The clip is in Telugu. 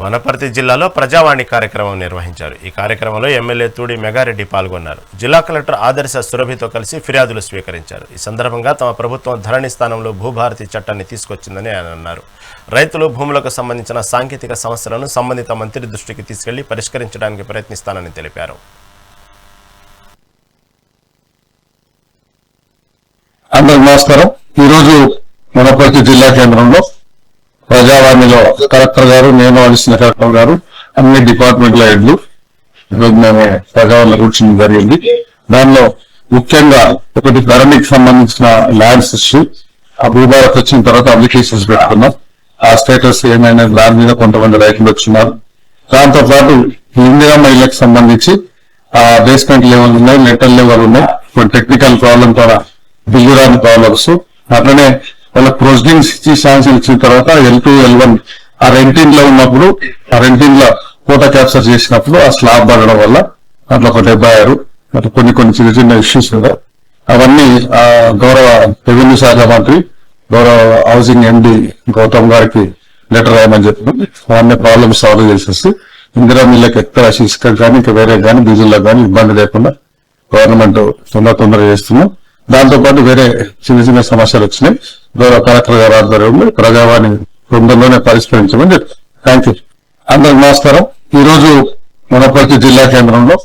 వనపర్తి జిల్లాలో ప్రజావాణి కార్యక్రమం నిర్వహించారు. ఈ కార్యక్రమంలో ఎమ్మెల్యే తూడి మెగారెడ్డి పాల్గొన్నారు. జిల్లా కలెక్టర్ ఆదర్శ సురభితో కలిసి ఫిర్యాదులు స్వీకరించారు. ఈ సందర్భంగా తమ ప్రభుత్వం ధరణి స్థానంలో భూభారతి చట్టాన్ని తీసుకొచ్చిందని ఆయన అన్నారు. రైతులు భూములకు సంబంధించిన సాంకేతిక సమస్యలను సంబంధిత మంత్రి దృష్టికి తీసుకెళ్ళి పరిష్కరించడానికి ప్రయత్నిస్తానని తెలిపారు. అందరికి నమస్కారం. ఈరోజు వనపర్తి జిల్లా కేంద్రంలో ప్రజావాణిలో కలెక్టర్ గారు నేను అడిషనల్ కలెక్టర్ గారు అన్ని డిపార్ట్మెంట్ల హెడ్లు ఈరోజు మేము ప్రజావరణ కూర్చుని జరిగింది. దానిలో ముఖ్యంగా ఒకటి ధరణికి సంబంధించిన ల్యాండ్స్ ఇష్యూ ఆ భూభారత్ వచ్చిన తర్వాత అప్లికేషన్స్ పెట్టుకున్నాం. ఆ స్టేటస్ ఏమైనా దాని మీద కొంతమంది రైతులు వచ్చినారు. దాంతో పాటు ఇందిరా మహిళకు సంబంధించి ఆ బేస్మెంట్ లెవెల్ ఉన్నాయి లెటర్ లెవెల్ ఉన్నాయి. కొన్ని టెక్నికల్ ప్రాబ్లం ద్వారా బిల్లు రాని ప్రాబ్లమ్స్ అట్లనే వాళ్ళ ప్రొసీడింగ్స్ ఇచ్చి శాంక్షన్ ఇచ్చిన తర్వాత ఎల్ టూ ఎల్ వన్ ఆ రెంటిన్లో ఉన్నప్పుడు ఆ రెంటిన్లో కోట క్యాప్చర్ చేసినప్పుడు ఆ స్లాబ్ పడడం వల్ల అట్లా ఒక డెబ్బై ఆరు అట్లా కొన్ని కొన్ని చిన్న చిన్న ఇష్యూస్ కూడా అవన్నీ ఆ గౌరవ రెవెన్యూ శాఖ మంత్రి గౌరవ హౌసింగ్ ఎండి గౌతమ్ గారికి లెటర్ రాయమని చెప్పినాం అవన్నీ ప్రాబ్లమ్స్ సాల్వ్ చేసేసి ఇందిరా మిల్లకి ఎక్కడ ఇసుక కానీ ఇంకా వేరే కానీ డీజిల్లో కానీ ఇబ్బంది లేకుండా గవర్నమెంట్ తొందర తొందర చేస్తున్నాం. దాంతో పాటు వేరే చిన్న చిన్న సమస్యలు వచ్చినాయి. గౌరవ కలెక్టర్ గారు ఆధ్వర్యంలో ప్రజావాణి బృందంలోనే పరిష్కరించమని చెప్పారు థ్యాంక్ యూ అందరికి నమస్కారం. ఈ రోజు వనపర్తి జిల్లా కేంద్రంలో